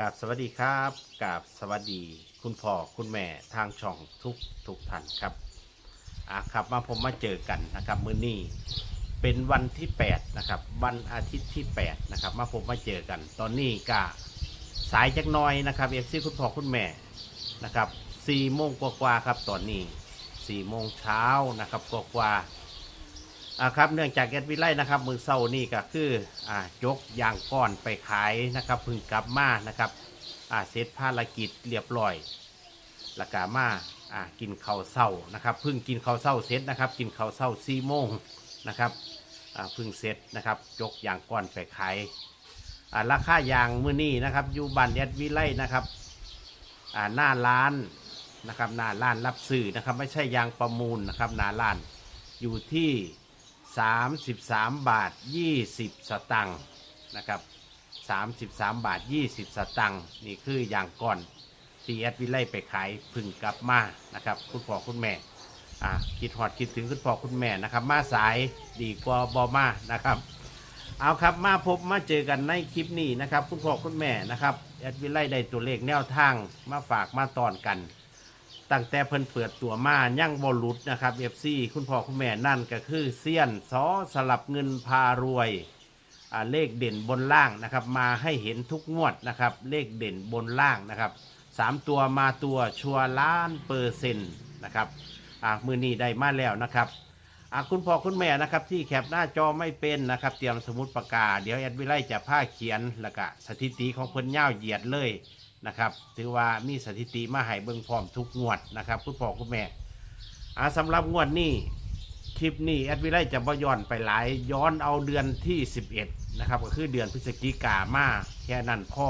กราบสวัสดีครับกราบสวัสดี คุณพ่อคุณแม่ทางช่องทุกทุกท่านครับอะครับมาผมมาเจอกันนะครับมื้อนี้เป็นวันที่8นะครับวันอาทิตย์ที่8นะครับมาผมมาเจอกัน ตอนนี้ก็สายจักน้อยนะครับเอฟซีคุณพ่อคุณแม่นะครับสี่โมงกว่าๆครับตอนนี้สี่โมงเช้านะครับกว่าๆ อ่าครับเนื่องจากแอดวิไลนะครับมือเศร้านี่ก็คืออ่ายกยางก้อนไปขายนะครับพึ่งกลับมานะครับอ่าเสร็จภารกิจเรียบร้อยแล้วก็มาอ่ากินข้าวเศร้านะครับพึ่งกินข้าวเศร้าเสร็จนะครับ กินข้าวเศร้าสี่โมงนะครับอ่าพึ่งเสร็จนะครับยกยางก้อนไปขายอ่าราคายางมือนี้นะครับอยู่บ้านแอดวิไลนะครับอ่าหน้าร้านนะครับหน้าร้านรับซื้อนะครับ ไม่ใช่ยางประมูลนะครับหน้าร้านอยู่ที่ 33 บาท 20 สตังค์นะครับ 33 บาท 20 สตังค์นี่คืออย่างก่อนที่แอดวิไลไปขายพึ่งกลับมานะครับคุณพ่อคุณแม่อ่าคิดหอดคิดถึงคุณพ่อคุณแม่นะครับ มาสายดีกว่าบอมานะครับเอาครับมาพบมาเจอกันในคลิปนี้นะครับ คุณพ่อคุณแม่นะครับแอดวิไลได้ตัวเลขแนวทางมาฝากมาตอนกัน ตั้งแต่เพิ่นเปิดตัวมายั่งบอลุดนะครับเอฟซีคุณพ่อคุณแม่นั่นก็คือเซียนซอสลับเงินพารวยอ่าเลขเด่นบนล่างนะครับ มาให้เห็นทุกงวดนะครับ เลขเด่นบนล่างนะครับสามตัวมาตัวชัวร์ล้านเปอร์เซ็นต์นะครับอ่ามือนี้ได้มาแล้วนะครับอ่าคุณพ่อคุณแม่นะครับ ที่แคปหน้าจอไม่เป็นนะครับ เตรียมสมุดปากกา เดี๋ยวแอดวิไลจะผ้าเขียนแล้วก็สถิติของเพิ่นย่าวเหยียดเลย นะครับ ถือว่ามีสถิติมาให้เบิ่งพร้อมทุกงวดนะครับคุณพ่อคุณแม่อาสำหรับงวดนี้คลิปนี้แอดวิไลจะบ่ย้อนไปหลายย้อนเอาเดือนที่ 11นะครับก็คือเดือนพฤศจิกามาแค่นั้นพ่อ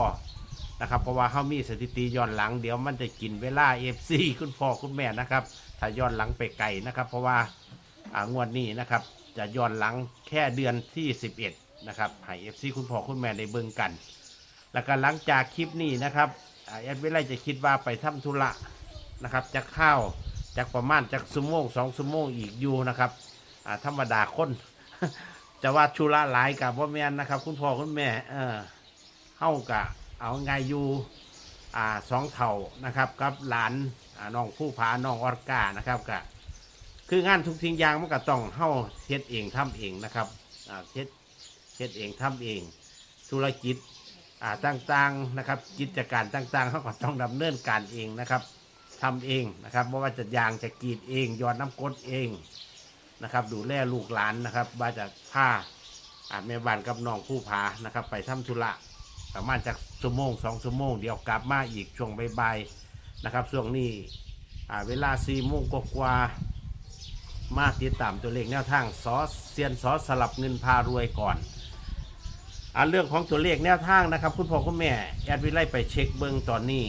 นะครับเพราะว่าเขามีสถิติย้อนหลังเดี๋ยวมันจะกินเวลาเอฟซีคุณพ่อคุณแม่นะครับถ้าย้อนหลังไปไกลนะครับเพราะว่าอ่างวดนี้นะครับจะย้อนหลังแค่เดือนที่ 11นะครับให้เอฟซีคุณพ่อคุณแม่ได้เบิ่งกัน แล้วก็หลังจากคลิปนี้นะครับแอดเวลจะคิดว่าไปทำธุระนะครับจะเข้าวจากประมาณจากสมงสองสมงอีกอยู่นะครับธรรมดาคนจะว่าธุระหลายกับว่าแม่นนะครับ คุณพ่อคุณแม่เออเฮากะเอาไงอยู่อ่าสองเท่านะครับกับหลานน้องผู้พาน้องออร์กานะครับกะคืองานทุกทิ้งยางมันก็ต้องเฮาเฮ็ดเองทำเองนะครับเฮ็ดเฮ็ดเองทำเอง ธุรกิจ อ่าต่างๆนะครับ กิจการต่างๆเขาก็ต้องดำเนินการเองนะครับทำเองนะครับไม่ว่าจะยางจะกรีดเองยอดน้ำกดเองนะครับ ดูแลลูกหลานนะครับว่าจะผ้าอาแม่บ้านกับน้องผู้พานะครับ ไปทำธุระประมาณจากชั่วโมงสองชั่วโมงเดี๋ยวกลับมาอีกช่วงบ่ายๆนะครับช่วงนี้เวลาสี่โมงกว่ามาติดตามตัวเลขแนวทางซอสเซียนซอสสลับเงินพารวยก่อน อ่าเรื่องของตัวเลขแนวทางนะครับ คุณพ่อคุณแม่แอดวิไลไปเช็คเบิงตอนนี้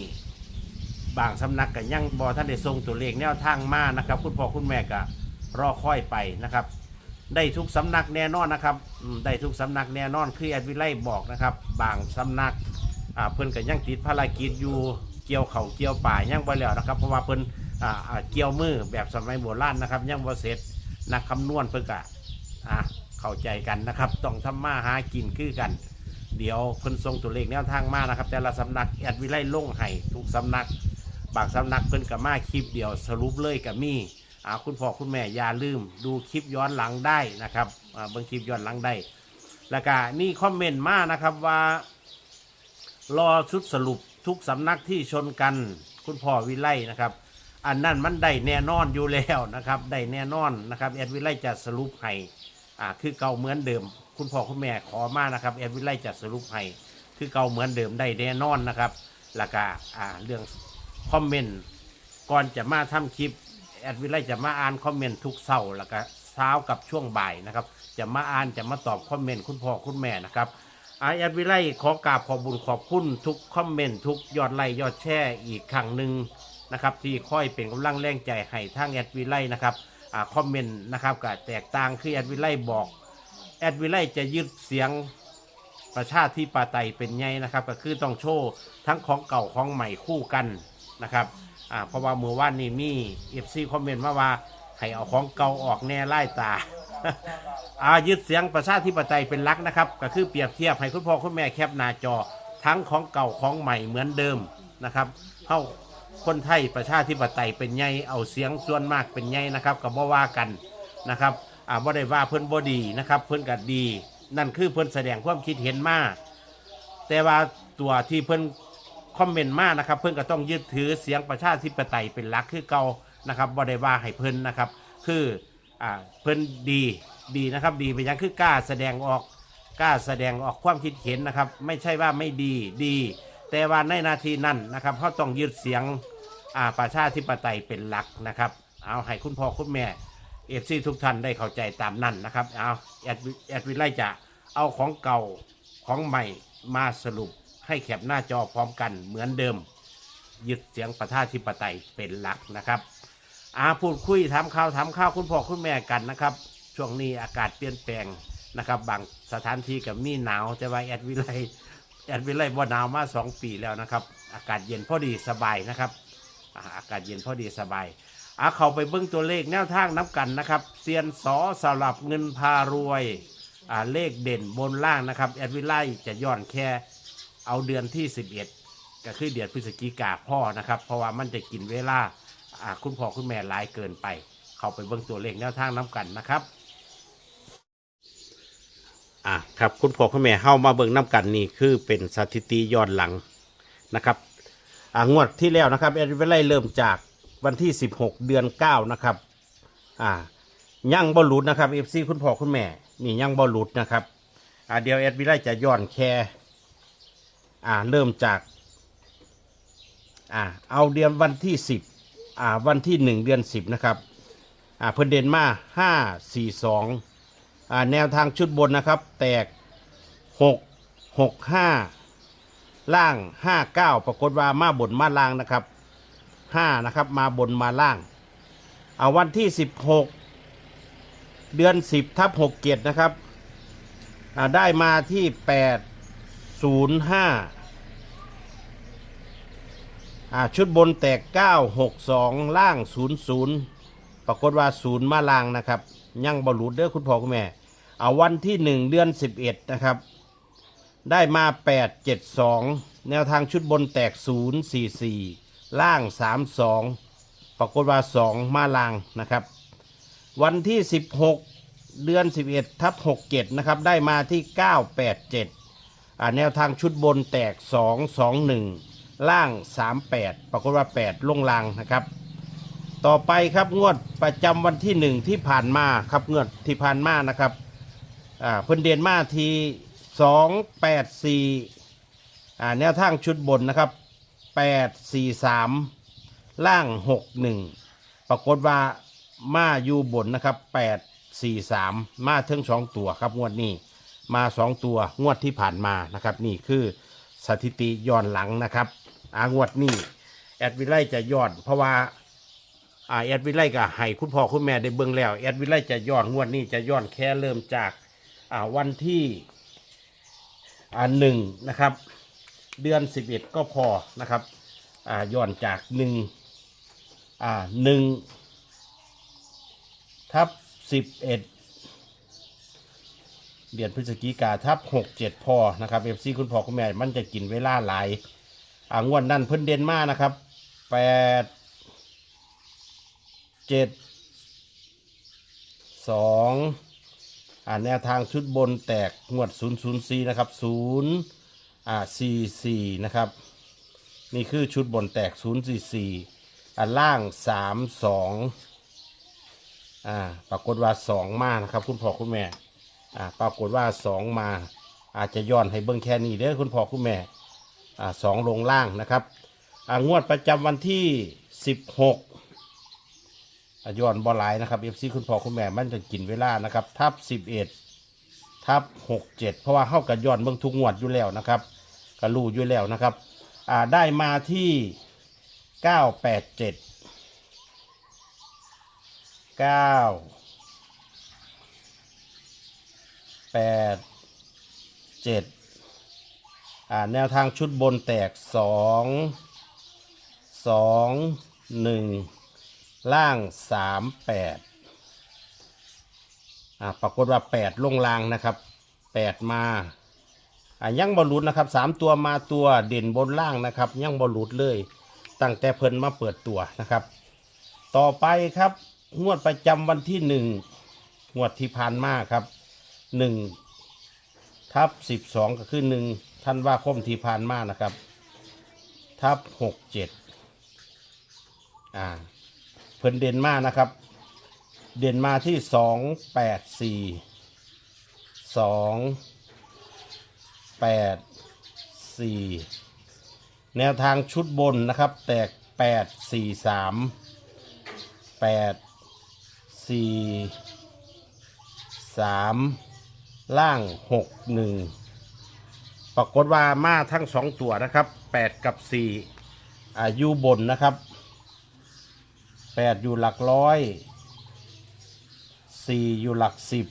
บางสำนักก็ยังบอท่านได้ส่งตัวเลขแนวทางมานะครับ คุณพ่อคุณแม่ก็รอค่อยไปนะครับ ได้ทุกสำนักแน่นอนนะครับอืมได้ทุกสำนักแน่นอนคือแอดวิไลบอกนะครับ บางสำนักอ่าเพิ่นก็ยังติดภารกิจอยู่เกี่ยวเขาวเกี่ยวป่ายังบ่แล้วนะครับ เพราะว่าเพิ่นอ่าอ่าเกี่ยวมือแบบสมัยโบราณนะครับยังบ่เสร็จนักคำนวณเพิ่นก็อ่า เข้าใจกันนะครับ ต้องทำมาหากินคือกัน เดี๋ยวเพิ่นส่งตัวเลขแนวทางมานะครับ แต่ละสำนักแอดวิไลลงให้ทุกสำนัก บางสำนักเพิ่นกับมาคลิปเดียวสรุปเลยกับมี่อ่าคุณพ่อคุณแม่อย่าลืม ดูคลิปย้อนหลังได้นะครับอ่าเบิ่งคลิปย้อนหลังได้ แล้วก็นี่คอมเมนต์มานะครับว่า รอชุดสรุปทุกสำนักที่ชนกัน คุณพ่อวิไลนะครับ อันนั้นมันได้แน่นอนอยู่แล้วนะครับ ได้แน่นอนนะครับแอดวิไลจะสรุปให้ อ่าคือเก่าเหมือนเดิม คุณพ่อคุณแม่ขอมานะครับแอดวิไลจะสรุปให้คือเก่าเหมือนเดิมได้แน่นอนนะครับแล้วก็อ่าเรื่องคอมเมนต์ก่อนจะมาทำคลิปแอดวิไลจะมาอ่านคอมเมนต์ทุกเสาร์แล้วก็เช้ากับช่วงบ่ายนะครับ จะมาอ่านจะมาตอบคอมเมนต์คุณพ่อคุณแม่นะครับอาแอดวิไลขอกราบขอบบุญขอบคุณทุกคอมเมนต์ทุกยอดไลค์ยอดแชร์อีกครั้งหนึ่งนะครับที่ค่อยเป็นกำลังแรงใจให้ทางแอดวิไลนะครับ อ่าคอมเมนต์นะครับก็แตกต่างคือแอดวิไลบอก แอดวิไลจะยึดเสียงประชาธิปไตยเป็นไงนะครับ ก็คือต้องโชว์ทั้งของเก่าของใหม่คู่กันนะครับอ่าเพราะว่าเมื่อวานนี้มีเอฟซีคอมเมนต์มาว่าให้เอาของเก่าออกแน่ไล่ตา อายึดเสียงประชาธิปไตยเป็นหลักนะครับ ก็คือเปรียบเทียบให้คุณพ่อคุณแม่แคปหน้าจอทั้งของเก่าของใหม่เหมือนเดิมนะครับเฮา คนไทยประชาธิปไตยเป็นไงเอาเสียงส่วนมากเป็นไงนะครับก็บ่ว่ากันนะครับอ่าบ่ได้ว่าเพิ่อนบ่ดีนะครับ เพิ่อนก็ดี นั่นคือเพิ่อนแสดงความคิดเห็นมาแต่ว่าตัวที่เพิ่อนคอมเมนต์มานะครับ เพิ่อนก็ต้องยึดถือเสียงประชาธิปไตยเป็นหลักคือเก่านะครับบ่ได้ว่าให้เพิ่อนนะครับ คืออ่าเพิ่อนดีดีนะครับ ดีไปยังคือกล้าแสดงออกกล้าแสดงออกความคิดเห็นนะครับ ไม่ใช่ว่าไม่ดีดี แต่ว่าในนาทีนั้นนะครับเขาต้องยึดเสียงอาประชาธิปไตยเป็นหลักนะครับ เอาให้คุณพ่อคุณแม่เอฟซีทุกท่านได้เข้าใจตามนั้นนะครับ เอาแอดวิแอดวิไลจะเอาของเก่าของใหม่มาสรุปให้แคปหน้าจอพร้อมกันเหมือนเดิม ยึดเสียงประชาธิปไตยเป็นหลักนะครับอาพูดคุยถามข่าวถามข้าวคุณพ่อคุณแม่กันนะครับ ช่วงนี้อากาศเปลี่ยนแปลงนะครับ บางสถานที่กับมีหนาวแต่ว่าแอดวิไล แอดวิไลบ่หนาวมาสองปีแล้วนะครับ อากาศเย็นพอดีสบายนะครับอ่าอากาศเย็นพอดีสบายอาเข้าไปเบิ้งตัวเลขแนวทางน้ำกันนะครับเซียนสอสลับเงินพารวยอ่าเลขเด่นบนล่างนะครับแอดวิไลจะย้อนแค่เอาเดือนที่ 11 ก็คือเดือนพฤศจิกาพ่อนะครับ เพราะว่ามันจะกินเวลาอ่าคุณพ่อคุณแม่หลายเกินไป เข้าไปเบิ่งตัวเลขแนวทางน้ำกันนะครับ อะครับคุณพ่อคุณแม่เข้ามาเบิ่งน้ำกันนี่คือเป็นสถิติย้อนหลังนะครับอ่างวดที่แล้วนะครับเอดเวลไลเริ่มจากวันที่ 16 เดือน 9 นะครับอ่ายังบอลลูดนะครับเอฟซีคุณพ่อคุณแม่นี่ยั่งบอลลูดนะครับอ่าเดี๋ยวเอดวิไลจะย้อนแค่อ่าเริ่มจากอ่าเอาเดือนวันที่ 10อ่าวันที่ 1 เดือน 10 นะครับอ่าเพิ่นเดนมา5 4 2อ่า แนวทางชุดบนนะครับ แตกหกหกห้าล่างห้าเก้าปรากฏว่ามาบนมาล่างนะครับห้านะครับมาบนมาล่างเอาวันที่สิบหกเดือนสิบทับหกเกียรนะครับได้มาที่แปดศูนย์ห้าอ่าชุดบนแตกเก้าหกสองล่างศูนย์ศูนย์ปรากฏว่าศูนย์มาล่างนะครับ ยังบอลูดเด้อคุณพ่อคุณแม่ เอาวันที่หนึ่งเดือนสิบเอ็ดนะครับ ได้มาแปดเจ็ดสองแนวทางชุดบนแตกศูนย์สี่สี่ล่างสามสองปรากฏว่าสองมาลางนะครับ วันที่สิบหกเดือนสิบเอ็ดทับหกเจ็ดนะครับ ได้มาที่เก้าแปดเจ็ดแนวทางชุดบนแตกสองสองหนึ่งล่างสามแปดปรากฏว่าแปดลงลางนะครับ ต่อไปครับงวดประจำวันที่หนึ่งที่ผ่านมาครับงวดที่ผ่านมานะครับอ่าเพิ่นเดนมาทีสองแปดสี่อ่าแนวทางชุดบนนะครับแปดสี่สามล่างหกหนึ่งปรากฏว่ามาอยู่บนนะครับแปดสี่สามมาเทิงสองตัวครับงวดนี้มาสองตัวงวดที่ผ่านมานะครับ นี่คือสถิติย้อนหลังนะครับอางวดนี้แอดวิไลจะย้อนเพราะว่า อ่าแอดวิไลก็ให้คุณพ่อคุณแม่ได้เบิ่งแล้วแอดวิไลจะย้อนงวดนี้จะย้อนแค่เริ่มจากอ่าวันที่อ่าหนึ่งนะครับ เดือนสิบเอ็ดก็พอนะครับอ่าย้อนจากหนึ่งอ่าหนึ่งทับสิบเอ็ดเดือนพฤศจิกาทับหกเจ็ดพอนะครับเอฟซีคุณพ่อคุณแม่มันจะกินเวลาหลายอ่างวดนั้นเพิ่นเด่นมากนะครับแปด เจ็ดสองอ่าแนวทางชุดบนแตกงวด 0 0 4 นะครับ0อ่า4 4 นะครับ นี่คือชุดบนแตก 0 4 4 อ่าล่าง 3 2 อ่า ปรากฏว่า 2 มานะครับ คุณพ่อคุณแม่ อ่า ปรากฏว่า 2 มา อาจจะย้อนให้เบิ่งแค่นี้เด้อคุณพ่อคุณแม่ อ่าสองลงล่างนะครับ อ่า งวดประจำวันที่ 16 อะย้อนบอลายนะครับเอฟซีคุณพ่อคุณแม่มันจะกินเวลานะครับทับสิบเอ็ดทับหกเจ็ดเพราะว่าเข้ากับย้อนเบิ่งทุกงวดอยู่แล้วนะครับก็รู้อยู่แล้วนะครับอ่าได้มาที่เก้าแปดเจ็ดเก้าแปดเจ็ดอ่าแนวทางชุดบนแตกสองสองหนึ่ง ล่างสามแปดอ่าปรากฏว่าแปดลงล่างนะครับแปดมาอ่ายังบอลุดนะครับสามตัวมาตัวเด่นบนล่างนะครับยังบอลุดเลย ตั้งแต่เพิ่นมาเปิดตัวนะครับ ต่อไปครับงวดประจำวันที่หนึ่งงวดที่ผ่านมาครับหนึ่งทับสิบสองก็คือหนึ่งท่านว่าคมที่ผ่านมานะครับ ทับหกเจ็ดอ่า เพิ่นเด่นมากนะครับ เด่นมาที่สองแปดสี่สองแปดสี่แนวทางชุดบนนะครับ แตกแปดสี่สามแปดสี่สามล่างหกหนึ่งปรากฏว่ามาทั้งสองตัวนะครับแปดกับสี่อายุบนนะครับ แปดอยู่หลักร้อยสี่อยู่หลักสิบ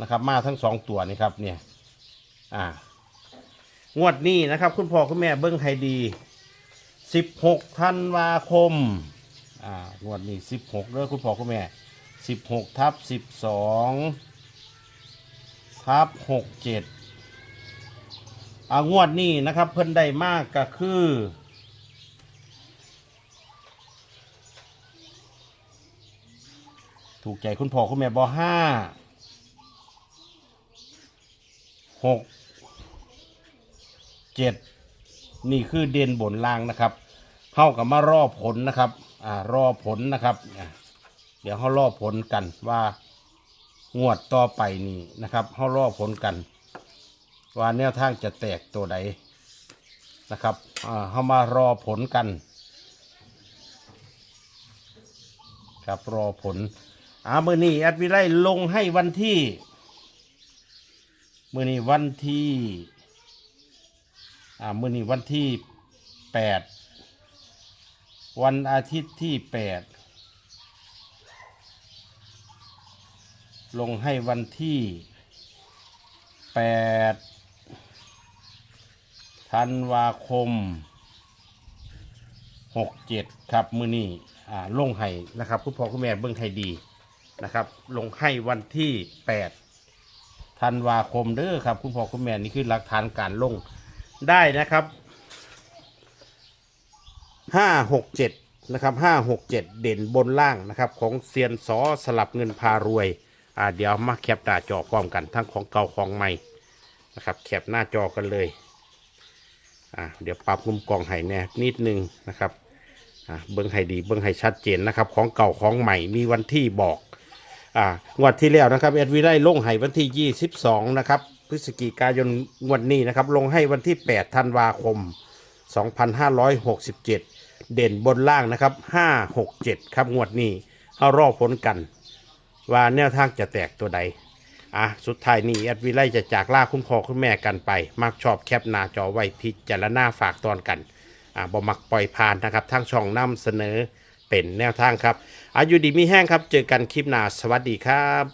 นะครับ มาทั้งสองตัวนี่ครับเนี่ยอ่างวดนี้นะครับ คุณพ่อคุณแม่เบิ้งให้ดีสิบหกธันวาคมอ่างวดนี้สิบหกเด้อคุณพ่อคุณแม่สิบหกทับสิบสองทับหกเจ็ดอ่างวดนี้นะครับ เพิ่นได้มากก็คือ ถูกใจคุณพ่อคุณแม่บอห้าหกเจ็ดนี่คือเด่นบนล่างนะครับเข้ากับมารอผลนะครับ อ่ารอผลนะครับเดี๋ยวเขารอผลกันว่างวดต่อไปนี่นะครับเขารอผลกัน ว่าแนวทางจะแตกตัวใดนะครับอ่าเขามารอผลกัน ครับรอผล อามือนี้แอดวิไลลงให้วันที่มือนี้วันที่อ่ามือนี้วันที่แปดวันอาทิตย์ที่แปดลงให้วันที่แปดธันวาคมหกเจ็ดครับมือนี้อ่าลงให้นะครับคุณพ่อคุณแม่เบิ้งให้ดี นะครับ ลงให้วันที่แปดธันวาคมเด้อครับ คุณพ่อคุณแม่นี่คือหลักฐานการลงได้นะครับห้าหกเจ็ดนะครับห้าหกเจ็ดเด่นบนล่างนะครับ ของเซียนสอสลับเงินพารวยอ่าเดี๋ยวมาแคปหน้าจอพร้อมกันทั้งของเก่าของใหม่นะครับแคปหน้าจอกันเลยอ่าเดี๋ยวปรับมุมกล้องให้แน่นิดนึงนะครับอะเบิ้งให้ดีเบิ้งให้ชัดเจนนะครับ ของเก่าของใหม่มีวันที่บอก อ่างวดที่แล้วนะครับเอ็ดวีได้ลงให้วันที่ 22 นะครับพฤศจิกายนงวดนี้นะครับ ลงให้วันที่ 8 ธันวาคม 2567 เด่นบนล่างนะครับ 567 ครับงวดนี้เอารอบผลกัน ว่าแนวทางจะแตกตัวใด อะ สุดท้ายนี้แอดวิไลจะจากล่าคุณพ่อคุณแม่กันไป มักชอบแคปหน้าจอไว้พิจารณาฝากตอนกัน อ่าบ่มักปล่อยผ่านนะครับทางช่องนำเสนอ เป็นแนวทางครับ อายุดีมีแห้งครับ เจอกันคลิปหน้า สวัสดีครับ